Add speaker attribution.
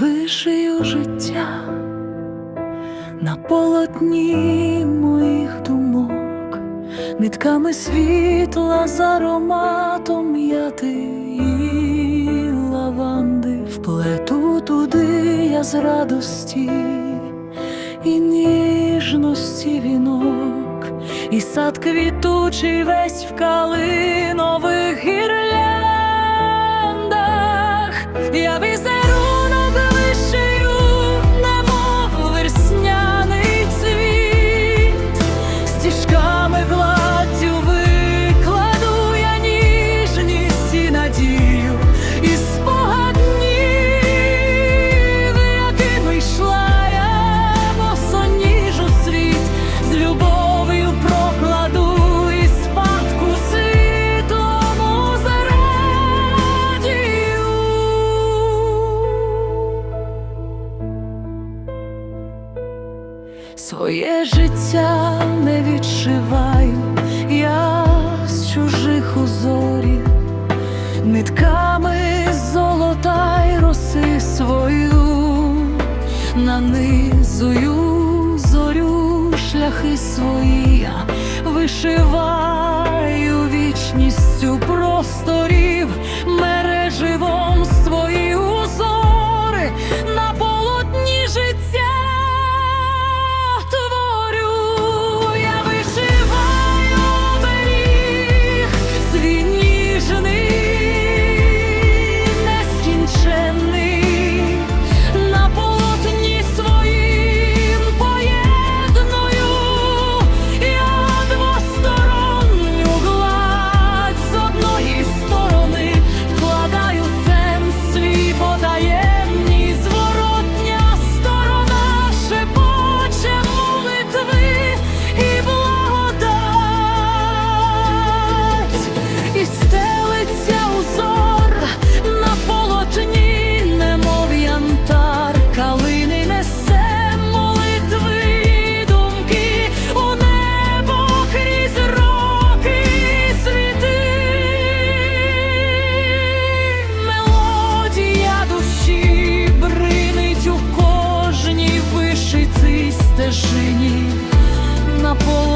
Speaker 1: вишию життя на полотні моїх думок, нитками світла з ароматом м'яти і лаванди, вплету туди я з радості і ніжності вінок, і сад квітучий весь в калинових glow. Своє життя не відшиваю, я з чужих узорів, нитками золота й роси свою, нанизую зорю шляхи свої, я вишиваю вічністю просторів, I'll